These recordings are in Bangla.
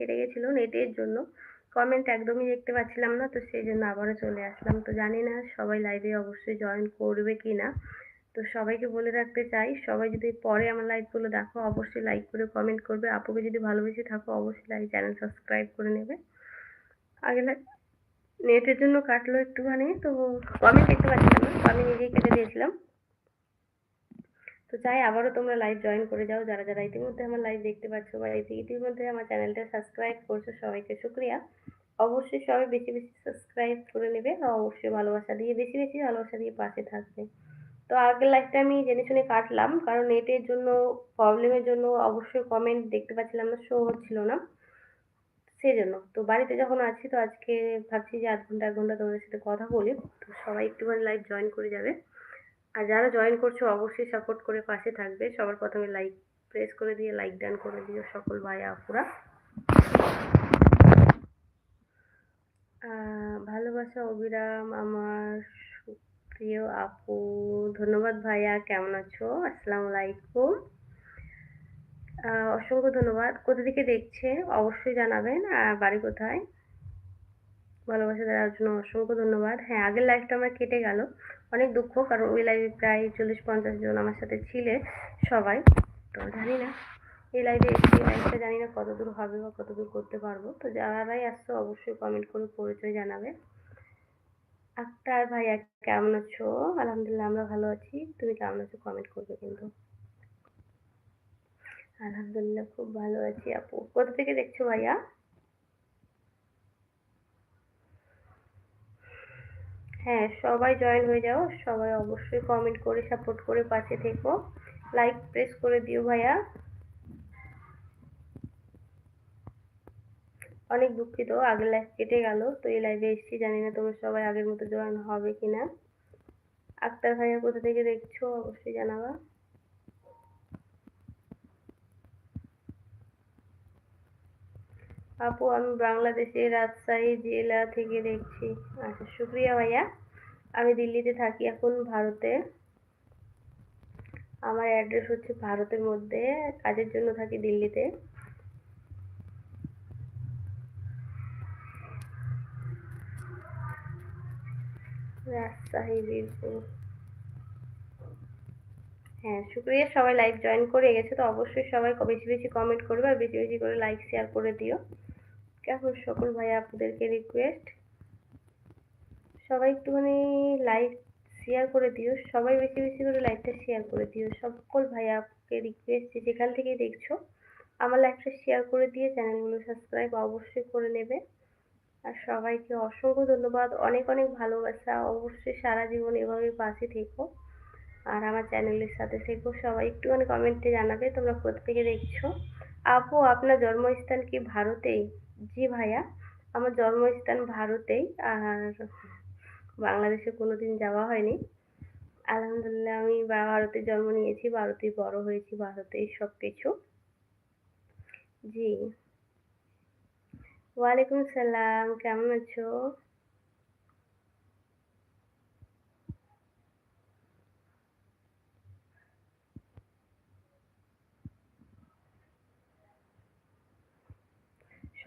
কেটে গেছিল নেটের জন্য। কমেন্ট একদমই দেখতে পাচ্ছিলাম না, তো সেই জন্য আবারও চলে আসলাম। তো জানি না সবাই লাইভে অবশ্যই জয়েন করবে কি না তো সবাইকে বলে রাখতে চাই, সবাই যদি পরে আমার লাইভগুলো দেখো, অবশ্যই লাইক করে কমেন্ট করবে। আপুকে যদি ভালোবেসে থাকো, অবশ্যই লাইক চ্যানেল সাবস্ক্রাইব করে নেবে। আগে নেটের জন্য কাটলো একটুখানি, তো কমেন্ট দেখতে পাচ্ছিলাম না, তো আমি নিজেই কেটে দিয়েছিলাম। তো চাই আবারও তোমরা লাইভ জয়েন করে যাও, যারা যারা ইতিমধ্যে আমার লাইভ দেখতে পাচ্ছ বা ইতিমধ্যে আমার চ্যানেলটা সাবস্ক্রাইব করছ, সবাইকে শুক্রিয়া। অবশ্যই সবাই বেশি বেশি সাবস্ক্রাইব করে নেবে আর অবশ্যই ভালোবাসা দিয়ে, বেশি বেশি ভালোবাসা দিয়ে পাশে থাকবে। তো আগের লাইভটা আমি জেনে শুনে কাটলাম, কারণ নেটের জন্য প্রবলেমের জন্য অবশ্যই কমেন্ট দেখতে পাচ্ছিলাম না শো হচ্ছিল না। সেই জন্য তো বাড়িতে যখন আছি, তো আজকে ভাবছি যে আধ ঘণ্টা এক ঘণ্টা তোমাদের সাথে কথা বলি, তো সবাই একটুখানি লাইভ জয়েন করে যাবে। আর যারা জয়েন করছ, অবশ্যই সাপোর্ট করে পাশে থাকবে। সবার প্রথমে লাইক প্রেস করে দিয়ে লাইক ডান করে দিও সকল ভাই আপুরা। ভালোবাসা অবিরাম আমার সুপ্রিয় আপু। ধন্যবাদ ভাইয়া, কেমন আছো? আসসালামু আলাইকুম। অসংখ্য ধন্যবাদ। কোথা থেকে দেখছে? অবশ্যই জানাবেন। আর বাড়ি কোথায়? ভালোবাসা দেওয়ার জন্য অসংখ্য ধন্যবাদ। হ্যাঁ আগের লাইফটা আমার কেটে গেল। অনেক দুঃখ, কারণ ওই লাইভে প্রায় চল্লিশ, পঞ্চাশ জন আমার সাথে ছিলে সবাই। তো জানি না, এই লাইভে এসে এই লাইভটা জানি না কত দূর হবে বা কত দূর করতে পারব। তো যারাই আসছো অবশ্যই কমেন্ট করে পরিচয় জানাবে। আক্তার ভাইয়া কেমন আছো? আলহামদুলিল্লাহ, আমরা ভালো আছি। তুমি কেমন আছো কমেন্ট করবে কিন্তু। আলহামদুলিল্লাহ, খুব ভালো আছি আপু। কোথা থেকে দেখছ ভাইয়া? হ্যাঁ সবাই জয়েন হয়ে যাও। সবাই অবশ্যই কমেন্ট করে সাপোর্ট করে পাশে থেকো। লাইক প্রেস করে দিও ভাইয়া। অনেক দুঃখিত, আগের লাইভ কেটে গেল, তো এই লাইভে এসেছি, জানি না তোমরা সবাই আগের মতো জয়েন হবে কিনা। আক্তার ভাইয়া কোথা থেকে দেখছ, অবশ্যই জানাবা। আপু, আমি বাংলাদেশের রাজশাহী জেলা থেকে দেখছি। আচ্ছা শুক্রিয়া ভাইয়া। আমি দিল্লিতে থাকি এখন, ভারতে। আমার অ্যাড্রেস হচ্ছে ভারতের মধ্যে। কাজের জন্য থাকি দিল্লিতে। রাজশাহী বীরপুর হ্যাঁ শুক্রিয়া। সবাই লাইভ জয়েন করে গেছে, তো অবশ্যই সবাই বেশি বেশি কমেন্ট করবে আর বেশি বেশি করে লাইক শেয়ার করে দিও। কেমন সকল ভাইয়া আপনাদেরকে রিকোয়েস্ট সবাই একটুখানি লাইক শেয়ার করে দিও, সবাই বেশি বেশি করে লাইভটা শেয়ার করে দিও। সকল ভাইয়া আপুকে রিকোয়েস্ট যেখান থেকেই দেখছ, আমার লাইভটা শেয়ার করে দিয়ে চ্যানেলগুলো সাবস্ক্রাইব অবশ্যই করে নেবে। আর সবাইকে অসংখ্য ধন্যবাদ। অনেক অনেক ভালোবাসা। অবশ্যই সারা জীবন এভাবে পাশে থেকো। আর আমার চ্যানেলের সাথে থেকো। সবাই একটুখানি কমেন্টে জানাবে তোমরা কোথা থেকে দেখছ। আপু, আপনার জন্মস্থান কি ভারতেই জি ভাইয়া, আমার জন্মস্থান ভারতেই, আর বাংলাদেশে কোনোদিন যাওয়া হয়নি। আলহামদুলিল্লাহ, আমি ভারতে জন্ম নিয়েছি, ভারতেই বড় হয়েছি, ভারতেই সব কিছু জি। ওয়ালাইকুম সালাম, কেমন আছো?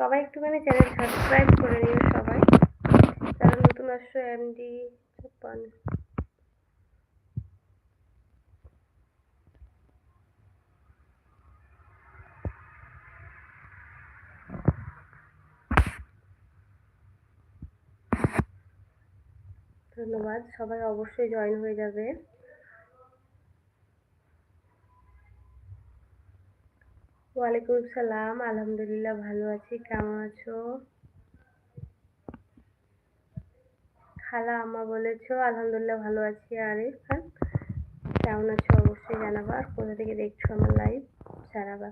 সবাই একটুখানি চ্যানেল সাবস্ক্রাইব করে নিও সবাই। যারা নতুন আসছো এমডি ছাপ্পান্ন। ধন্যবাদ, সবাই অবশ্যই জয়েন হয়ে যাবে। ওয়ালাইকুম সালাম, আলহামদুলিল্লাহ ভালো আছি, কেমন আছো? খালা আমা বলেছ, আলহামদুলিল্লাহ ভালো আছি। আরিফ খান কেমন আছো অবশ্যই জানাবা। আর কোথা থেকে দেখছ আমার লাইভ জানাবা।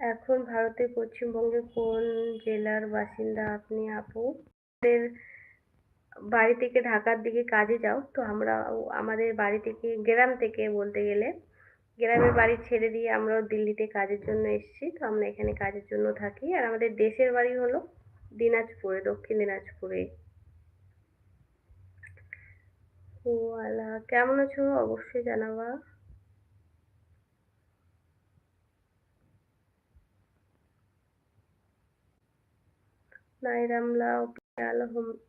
এখন ভারতের পশ্চিমবঙ্গে কোন জেলার বাসিন্দা আপনি, আপু? আমাদের বাড়ি থেকে ঢাকার দিকে কাজে যাও। তো আমরা আমাদের বাড়ি থেকে, গ্রাম থেকে বলতে গেলে গ্রামের বাড়ি ছেড়ে দিয়ে আমরাও দিল্লিতে কাজের জন্য এসেছি। তো আমরা এখানে কাজের জন্য থাকি। আর আমাদের দেশের বাড়ি হলো দিনাজপুরে, দক্ষিণ দিনাজপুরে। ও কেমন আছো? অবশ্যই জানাবা। নাইরামলা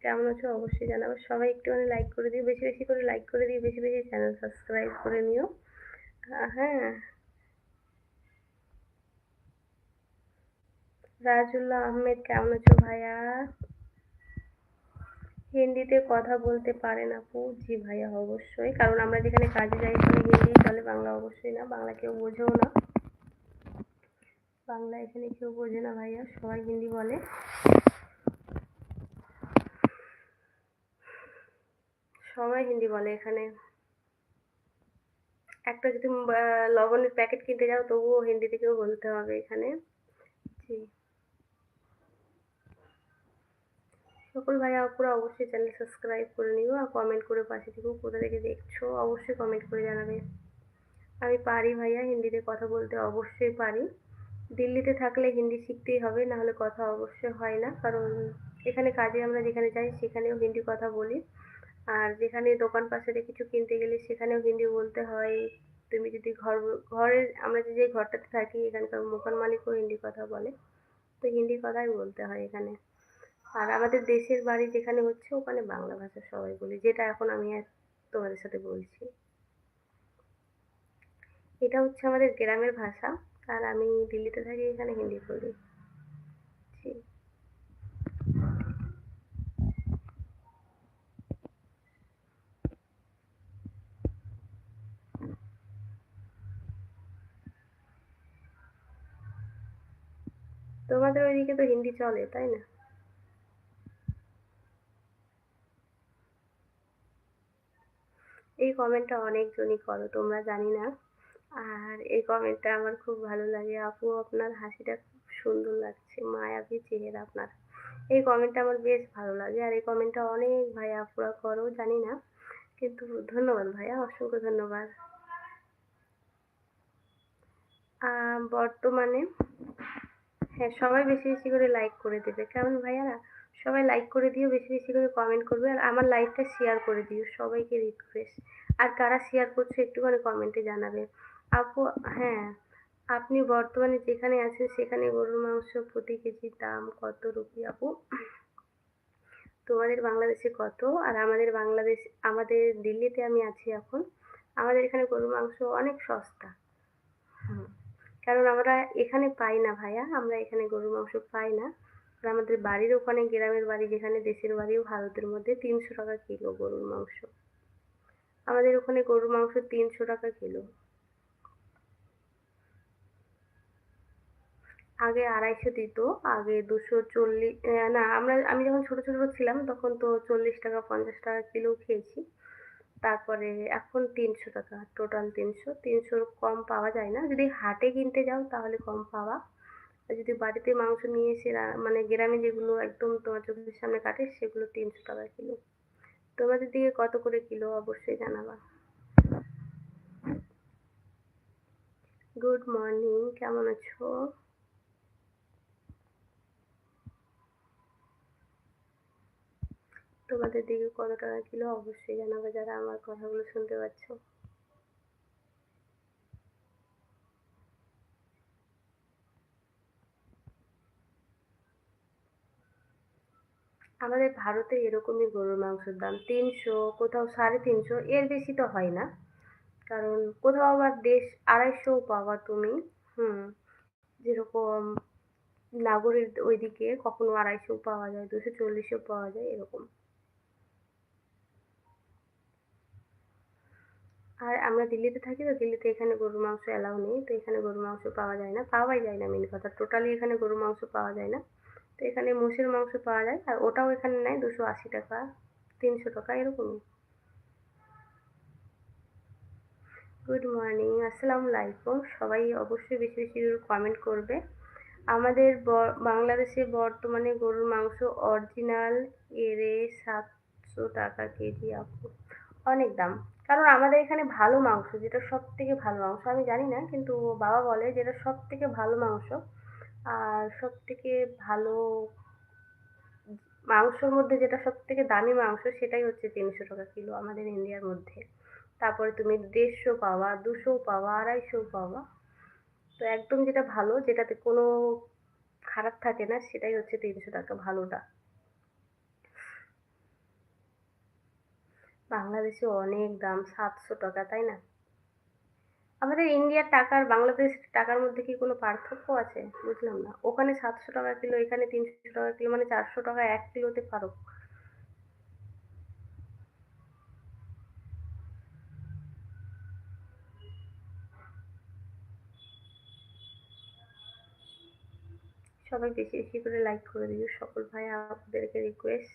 কেমন আছো? অবশ্যই জানাব। সবাই একটুখানি লাইক করে দিও, বেশি বেশি করে লাইক করে দিও, বেশি বেশি চ্যানেল সাবস্ক্রাইব করে নিও। হ্যাঁ। রাজুল্লাহ আহমেদ, কেমন আছো ভাইয়া? হিন্দিতে কথা বলতে পারেন আপু? জি ভাইয়া, অবশ্যই। কারণ আমরা যেখানে কাজে যাই, এখানে হিন্দি চলে, বাংলা অবশ্যই না। বাংলা কেউ বোঝেও না। বাংলা এখানে কেউ বোঝে না ভাইয়া, সবাই হিন্দি বলে। সবাই হিন্দি বলে এখানে। একটা যদি লবণের প্যাকেট কিনতে যাও, তবুও হিন্দি থেকেও বলতে হবে এখানে। জি। সকল ভাইয়া আপুরা অবশ্যই চ্যানেল সাবস্ক্রাইব করে নিও আর কমেন্ট করে পাশে থেকো কোথা থেকে দেখছ অবশ্যই কমেন্ট করে জানাবে। আমি পারি ভাইয়া হিন্দিতে কথা বলতে, অবশ্যই পারি। দিল্লিতে থাকলে হিন্দি শিখতেই হবে না হলে কথা অবশ্যই হয় না। কারণ এখানে কাজে আমরা যেখানে যাই, সেখানেও হিন্দি কথা বলি। আর যেখানে দোকান পাশে কিছু কিনতে গেলে সেখানেও হিন্দি বলতে হয়, তুমি যদি ঘর, ঘরের, আমরা যে ঘরটাতে থাকি, এখানকার মকান মালিকও হিন্দি কথা বলে। তো হিন্দি কথাই বলতে হয় এখানে। আর আমাদের দেশের বাড়ি যেখানে হচ্ছে, ওখানে বাংলা ভাষা সবাই বলি, যেটা এখন আমি আর তোমাদের সাথে বলছি। এটা হচ্ছে আমাদের গ্রামের ভাষা, আর আমি দিল্লিতে থাকি, এখানে হিন্দি বলি। জি। তোমাদের ওইদিকে তো হিন্দি চলে, তাই না? এই কমেন্টটা অনেকজনই করো, তোমরা জানি না। আর এই কমেন্টটা আমার খুব ভালো লাগে। আপু, আপনার হাসিটা খুব সুন্দর লাগছে, মায়াবী চেহারা আপনার। এই কমেন্টটা আমার বেশ ভালো লাগে, আর এই কমেন্টটা অনেক ভাই আপুরা করো, জানি না। কিন্তু ধন্যবাদ ভাইয়া অসংখ্য ধন্যবাদ। বর্তমানে হ্যাঁ সবাই বেশি বেশি করে লাইক করে দেবে। কেমন ভাইয়ারা? সবাই লাইক করে দিও, বেশি বেশি করে কমেন্ট করবে আর আমার লাইকটা শেয়ার করে দিও, সবাইকে রিকোয়েস্ট আর কারা শেয়ার করছ একটুখানি কমেন্টে জানাবে। আপু হ্যাঁ আপনি বর্তমানে যেখানে আছেন সেখানে গরুর মাংস প্রতি কেজি দাম কত রুপি আপু? তোমাদের বাংলাদেশে কত? আর আমাদের বাংলাদেশ, আমাদের দিল্লিতে আমি আছি এখন। আমাদের এখানে গরুর মাংস অনেক সস্তা। কারণ আমরা এখানে পাই না ভাইয়া, আমরা এখানে গরুর মাংস পাই না। আর আমাদের বাড়ির ওখানে, গ্রামের বাড়ি যেখানে, দেশের বাড়িও ভারতের মধ্যে তিনশো টাকা কিলো গরুর মাংস। আমাদের ওখানে গরুর মাংস তিনশো টাকা কিলো। আগে আড়াইশো দিত, আগে দুশো চল্লিশ, না, আমরা, আমি যখন ছোট ছোট ছিলাম, তখন তো চল্লিশ টাকা, পঞ্চাশ টাকা কিলো খেয়েছি। তারপরে এখন তিনশো টাকা টোটাল তিনশো। তিনশোর কম পাওয়া যায় না। যদি হাটে কিনতে যাও তাহলে কম পাওয়া। আর যদি বাড়িতে মাংস নিয়ে এসে মানে গ্রামে যেগুলো একদম তোমার চোখের সামনে কাটে, সেগুলো তিনশো টাকা কিলো। তোমাদের দিকে কত করে কিলো অবশ্যই জানাবা। গুড মর্নিং কেমন আছো? তোমাদের দিকে কত টাকা কিলো অবশ্যই জানাবে যারা আমার কথাগুলো শুনতে পাচ্ছ। আমাদের ভারতে এরকমই গরুর মাংসের দাম তিনশো, কোথাও সাড়ে তিনশো, এর বেশি তো হয় না। কারণ কোথাও আবার দেশ আড়াইশো পাওয়া তুমি, হুম, যেরকম নাগরের ওইদিকে কখনো আড়াইশো পাওয়া যায়, দুশো চল্লিশও পাওয়া যায়, এরকম। আর আমরা দিল্লিতে থাকি তো দিল্লিতে এখানে গরুর মাংস অ্যালাউ নেই, তো এখানে গরুর মাংস পাওয়া যায় না, পাওয়াই যায় না মেন কথা। টোটালি এখানে গরুর মাংস পাওয়া যায় না। তো এখানে মোষের মাংস পাওয়া যায়, আর ওটাও এখানে নেয় দুশো আশি টাকা, তিনশো টাকা, এরকমই। গুড মর্নিং আসসালামু আলাইকুম। সবাই অবশ্যই বেশি বেশি কমেন্ট করবে। আমাদের বাংলাদেশে বর্তমানে গরুর মাংস অরিজিনাল এরে সাতশো টাকা কেজি আপু। অনেক দাম। কারণ আমাদের এখানে ভালো মাংস, যেটা সব থেকে ভালো মাংস, আমি জানি না, কিন্তু বাবা বলে যেটা সব থেকে ভালো মাংস। আর সব থেকে ভালো মাংসর মধ্যে যেটা সব থেকে দামি মাংস, সেটাই হচ্ছে তিনশো টাকা কিলো আমাদের ইন্ডিয়ার মধ্যে। তারপরে তুমি দেড়শো পাওয়া, দুশো পাওয়া, আড়াইশো পাওয়া। তো একদম যেটা ভালো, যেটাতে কোনো খারাপ থাকে না, সেটাই হচ্ছে তিনশো টাকা ভালোটা। বাংলাদেশে অনেক দাম, সাতশো টাকা, তাই না? আমাদের ইন্ডিয়ার টাকার বাংলাদেশ টাকার মধ্যে কি কোনো পার্থক্য আছে? বুঝলাম না। ওখানে সাতশো টাকা কিলো, এখানে তিনশো টাকা কিলো মানে চারশো টাকা এক কিলোতে ফারক সবাই বেশি বেশি করে লাইক করে দিও, সকল ভাই আপনাদেরকে রিকোয়েস্ট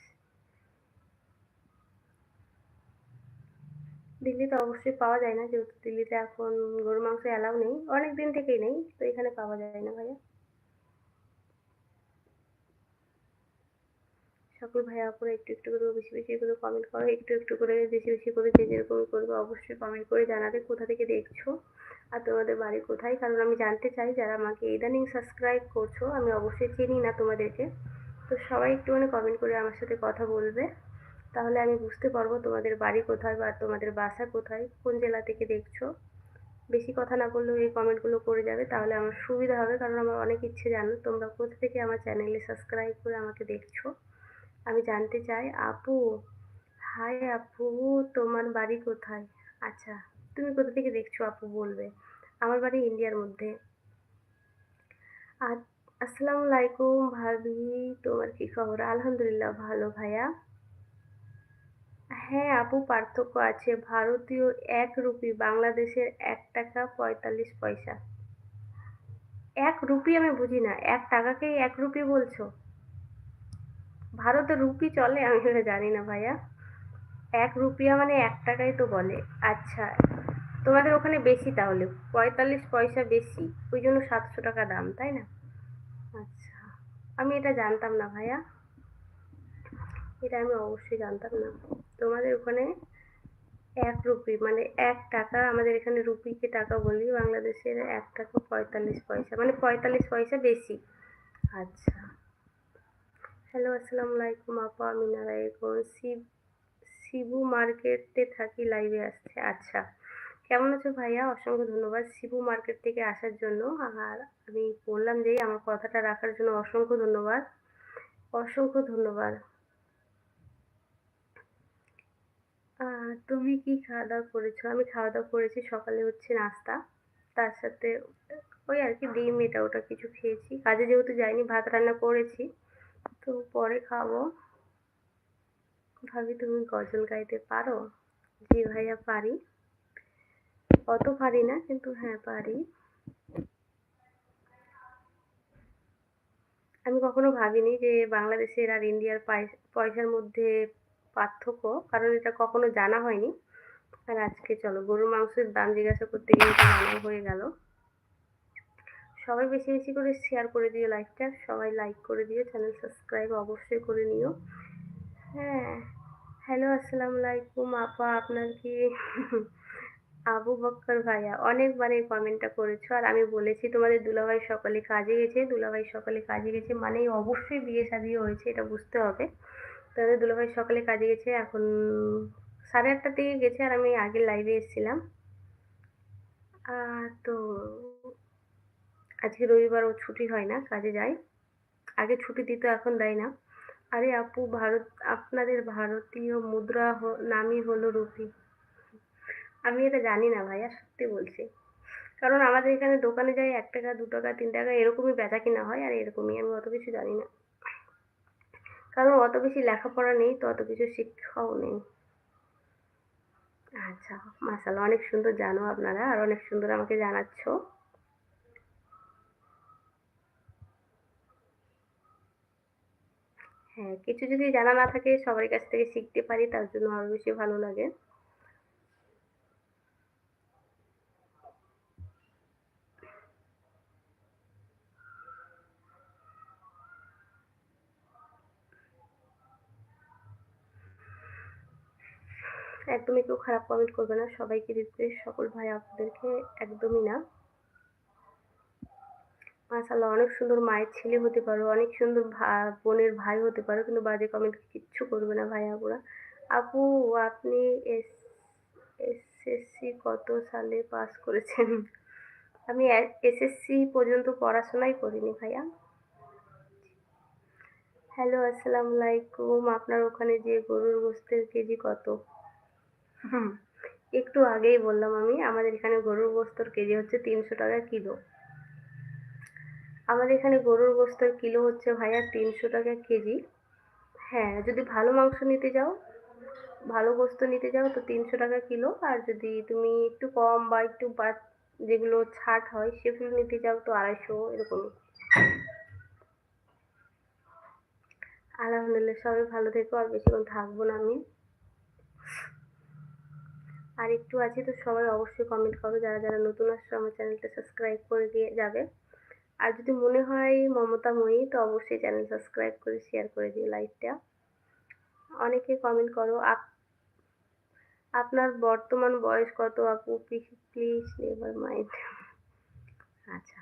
দিল্লিতে অবশ্যই পাওয়া যায় না, যেহেতু দিল্লিতে এখন গরু মাংস অ্যালাউ নেই। অনেক দিন থেকেই নেই, তো এখানে পাওয়া যায় না ভাইয়া। সকল ভাইয়া আপুরা একটু একটু করে বেশি বেশি করে কমেন্ট করো, একটু একটু করে বেশি বেশি করে যে যেরকম করবে অবশ্যই কমেন্ট করে জানাবে কোথা থেকে দেখছ আর তোমাদের বাড়ি কোথায়। কারণ আমি জানতে চাই যারা আমাকে ইদানিং সাবস্ক্রাইব করছ, আমি অবশ্যই চিনি না তোমাদেরকে। তো সবাই একটুখানি কমেন্ট করে আমার সাথে কথা বলবে। তাহলে আমি বুঝতে পারব তোমাদের বাড়ি কোথায় বা তোমাদের বাসা কোথায়, কোন জেলা থেকে দেখছ। বেশি কথা না বললেও এই কমেন্টগুলো করে যাবে, তাহলে আমার সুবিধা হবে, কারণ আমার অনেক ইচ্ছে জানো, তোমরা কোথা থেকে আমার চ্যানেলে সাবস্ক্রাইব করে আমাকে দেখছ। আমি জানতে চাই, আপু, হাই আপু, তোমার বাড়ি কোথায়? আচ্ছা তুমি কোথা থেকে দেখছ আপু বলবে? আমার বাড়ি ইন্ডিয়ার মধ্যে। আসসালামু আলাইকুম ভাবি, তোমার কি খবর? আলহামদুলিল্লাহ ভালো ভাইয়া। হ্যাঁ আপু, পার্থক্য আছে। ভারতীয় এক রুপি, বাংলাদেশের এক টাকা পঁয়তাল্লিশ পয়সা। এক রুপি আমি বুঝি না। এক টাকাকেই এক রুপি বলছো? ভারতে রুপি চলে? আমি সেটা জানি না ভাইয়া। এক রুপিয়া মানে এক টাকাই তো বলে। আচ্ছা তোমাদের ওখানে বেশি তাহলে? পঁয়তাল্লিশ পয়সা বেশি। ওই জন্য সাতশো টাকা দাম, তাই না? আচ্ছা আমি এটা জানতাম না ভাইয়া। এটা আমি অবশ্যই জানতাম না। তোমাদের ওখানে এক রুপি মানে এক টাকা, আমাদের এখানে রুপিকে টাকা বলি? বাংলাদেশের এক টাকা পঁয়তাল্লিশ পয়সা মানে পঁয়তাল্লিশ পয়সা বেশি। আচ্ছা। হ্যালো আসসালামু আলাইকুম আপা আমি নারায়ণ শিব শিবু মার্কেটে থাকি লাইভে আসছে। আচ্ছা। কেমন আছো ভাইয়া? অসংখ্য ধন্যবাদ। শিবু মার্কেট থেকে আসার জন্য। আর আমি বললাম যে, আমার কথাটা রাখার জন্য অসংখ্য ধন্যবাদ। অসংখ্য ধন্যবাদ। তুমি কি খাওয়া দাওয়া করেছ? আমি খাওয়া দাওয়া করেছি সকালে হচ্ছে নাস্তা। তার সাথে ওই আর কি ডিম এটা ওটা কিছু খেয়েছি। কাজে যেহেতু যাইনি, ভাত রান্না করেছি। তো পরে খাব। ভাবি, তুমি গজল গাইতে পারো? জি ভাইয়া, পারি। অত পারি না, কিন্তু হ্যাঁ পারি। আমি কখনো ভাবিনি যে বাংলাদেশের আর ইন্ডিয়ার পয়সার মধ্যে পার্থক্য, কারণ এটা কখনো জানা হয়নি। আর আজকে চলো, গরুর মাংসের দাম জিজ্ঞাসা করতে গিয়ে জানা হয়ে গেল। সবাই বেশি বেশি করে শেয়ার করে দিও লাইকটা সবাই লাইক করে দিও চ্যানেল সাবস্ক্রাইব অবশ্যই করে নিও। হ্যাঁ হ্যালো আসসালামু আলাইকুম, আপা, আপনার কি? আবু বক্কর ভাইয়া অনেকবার এই কমেন্টটা করেছ। আর আমি বলেছি তোমাদের দুলাভাই সকালে কাজে গেছে, দুলাভাই সকালে কাজে গেছে মানেই অবশ্যই বিয়ে শাদিও হয়েছে, এটা বুঝতে হবে। তাদের দুলাভাই সকালে কাজে গেছে, এখন সাড়ে আটটার দিকে গেছে আর আমি আগের লাইভে এসেছিলাম। তো আজকে রবিবার ও ছুটি হয় না, কাজে যায় আগে ছুটি দিত, এখন দেয় না। আরে আপু, ভারত, আপনাদের ভারতীয় মুদ্রা নামই হলো রুপি। আমি এটা জানি না ভাইয়া, সত্যি বলছি। কারণ আমাদের এখানে দোকানে যাই এক টাকা, দু টাকা, তিন টাকা, এরকমই বেচা কিনা হয় আর এরকমই, আমি অত কিছু জানি না। কারণ অত বেশি লেখাপড়া নেই, তো অত কিছু শিক্ষাও নেই। আচ্ছা মাসাল্লাহ অনেক সুন্দর জানো আপনারা, আর অনেক সুন্দর আমাকে জানাচ্ছ। হ্যাঁ কিছু যদি জানা না থাকে, সবার কাছ থেকে শিখতে পারি, তার জন্য আরও বেশি ভালো লাগে। একদমই কেউ খারাপ কমেন্ট করবে না। সবাইকে রিকোয়েস্ট সকল ভাই আপনাদেরকে একদমই না। মাশাল্লাহ অনেক সুন্দর মায়ের ছেলে হতে পারো, অনেক সুন্দর বোনের ভাই হতে পারো, কিন্তু বাজে কমেন্ট কিচ্ছু করবে না ভাই আপুরা আপু, আপনি এস এসএসসি কত সালে পাস করেছেন? আমি এসএসসি পর্যন্ত পড়াশোনাই করিনি ভাইয়া। হ্যালো আসসালামু আলাইকুম। আপনার ওখানে যে গরুর গোস্তের কেজি কত? হুম, একটু আগেই বললাম আমি, আমাদের এখানে গরুর গোস্তর কেজি হচ্ছে তিনশো টাকা কিলো। আমাদের এখানে গরুর গোস্তর কিলো হচ্ছে ভাইয়া তিনশো টাকা কেজি। হ্যাঁ যদি ভালো মাংস নিতে যাও, ভালো গোস্ত নিতে যাও তো তিনশো টাকা কিলো। আর যদি তুমি একটু কম বা একটু বা যেগুলো ছাট হয় সেগুলো নিতে যাও তো আড়াইশো এরকমই আলহামদুলিল্লাহ, সবাই ভালো থেকো আর বেশিক্ষণ থাকব না আমি। আর একটু আছে তো সবাই অবশ্যই কমেন্ট করো, যারা যারা নতুন আসছো আমার চ্যানেলটা সাবস্ক্রাইব করে দিয়ে যাবে। আর যদি মনে হয় মমতাময়ী তো অবশ্যই চ্যানেল সাবস্ক্রাইব করে শেয়ার করে দিও লাইভটা অনেকে কমেন্ট করো, আপ, আপনার বর্তমান বয়স কত আপু? প্লিজ নেভার মাইন্ড আচ্ছা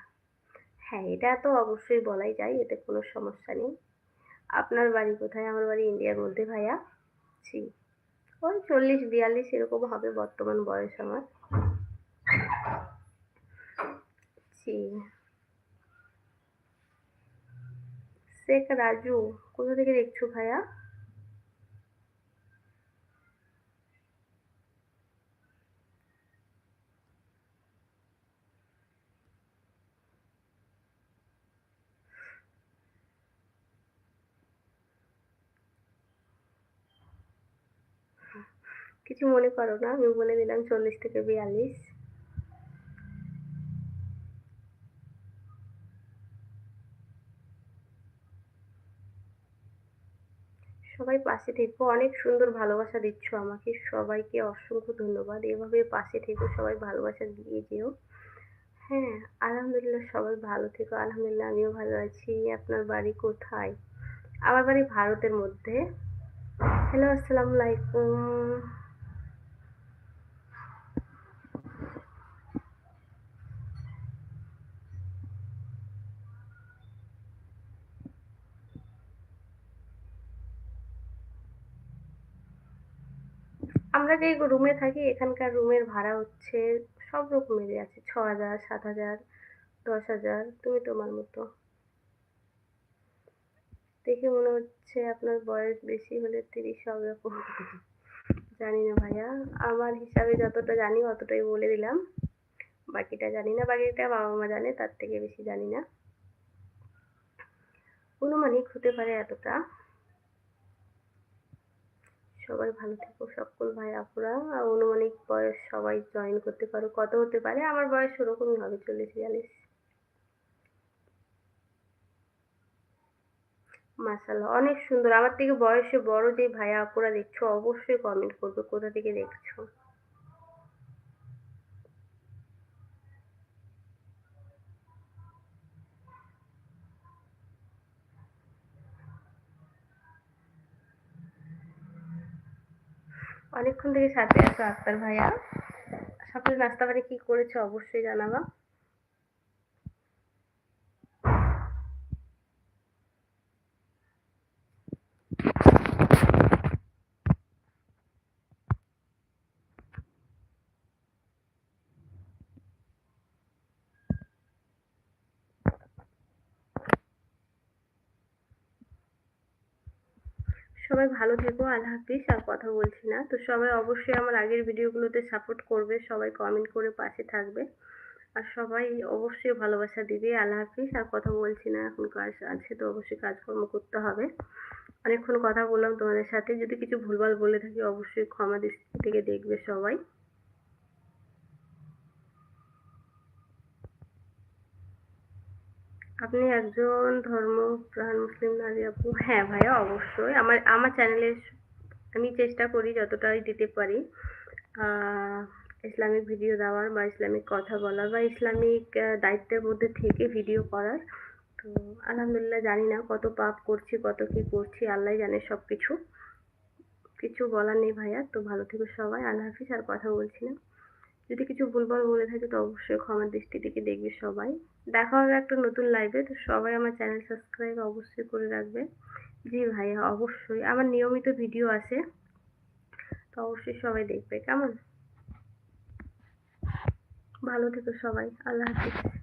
হ্যাঁ এটা তো অবশ্যই বলাই যায়, এতে কোনো সমস্যা নেই। আপনার বাড়ি কোথায়? আমার বাড়ি ইন্ডিয়ার মধ্যে ভাইয়া। জি। ওই চল্লিশ বিয়াল্লিশ এরকম হবে বর্তমান বয়স আমার। শেখ রাজু কোথা থেকে দেখছ ভাইয়া? কিছু মনে করো না, আমি বলে দিলাম চল্লিশ থেকে বিয়াল্লিশ। সবাই পাশে থেকো, অনেক সুন্দর ভালোবাসা দিচ্ছ আমাকে, সবাইকে অসংখ্য ধন্যবাদ। এভাবে পাশে থেকো, সবাই ভালোবাসা দিয়ে যেও। হ্যাঁ আলহামদুলিল্লাহ সবাই ভালো থেকো, আলহামদুলিল্লাহ আমিও ভালো আছি। আপনার বাড়ি কোথায়? আমার বাড়ি ভারতের মধ্যে। হ্যালো আসসালামু আলাইকুম। আমরা যে রুমে থাকি, এখানকার রুমের ভাড়া হচ্ছে সব রকমেরই আছে। ছ হাজার, সাত হাজার, দশ হাজার, তুমি তোমার মতো। দেখে মনে হচ্ছে আপনার বয়স বেশি হলে তিরিশ হবে। জানি না ভাইয়া, আমার হিসাবে যতটা জানি অতটাই বলে দিলাম। বাকিটা জানি না, বাকিটা বাবা মা জানে, তার থেকে বেশি জানি না। অনুমানিক হতে পারে এতটা। সবাই ভালো থেকো, সকল ভাই আপুরা। অনুমানিক বয়স সবাই জয়েন করতে পারো। কত হতে পারে? আমার বয়স ওরকমই হবে, চল্লিশ বিয়াল্লিশ। মাসাল্লাহ অনেক সুন্দর। আমার থেকে বয়সে বড় যে ভাইয়া আপুরা দেখছ, অবশ্যই কমেন্ট করবে, কোথা থেকে দেখছ? অনেকক্ষণ থেকে সাথে আছো আক্তার ভাইয়া। সকালে নাস্তা বাড়ি কি করেছ অবশ্যই জানাবা। সবাই ভালো থেকো, আল্লাহ হাফিজ, আর কথা বলছি না। তো সবাই অবশ্যই আমার আগের ভিডিওগুলোতে সাপোর্ট করবে, সবাই কমেন্ট করে পাশে থাকবে। আর সবাই অবশ্যই ভালোবাসা দিবে, আল্লাহ হাফিজ, আর কথা বলছি না, এখন কাজ আছে তো অবশ্যই কাজকর্ম করতে হবে। অনেকক্ষণ কথা বললাম তোমাদের সাথে, যদি কিছু ভুলভাল বলে থাকি অবশ্যই ক্ষমা দৃষ্টি থেকে দেখবে সবাই। আপনি একজন ধর্মপ্রাণ মুসলিম নারী আপু? হ্যাঁ ভাইয়া, অবশ্যই। আমার আমার চ্যানেলে আমি চেষ্টা করি যতটাই দিতে পারি। ইসলামিক ভিডিও দেওয়ার বা ইসলামিক কথা বলার বা ইসলামিক দায়িত্বের মধ্যে থেকে ভিডিও করার। তো আলহামদুলিল্লাহ জানি না কত পাপ করছি, কত কি করছি, আল্লাহ জানে সব কিছু কিছু বলার নেই ভাইয়া। তো ভালো থেকো সবাই। আল্লাহ হাফিজ, আর কথা বলছি না। যদি কিছু ভুলভাল বলে থাকি, তো অবশ্যই ক্ষমার দৃষ্টি থেকে দেখবে সবাই। দেখা হবে একটা নতুন লাইভে তো সবাই আমার চ্যানেল সাবস্ক্রাইব অবশ্যই করে রাখবে। জি ভাইয়া, অবশ্যই। আমার নিয়মিত ভিডিও আছে তো অবশ্যই সবাই দেখবে। কেমন? ভালো থেকো সবাই। আল্লাহ হাফিজ।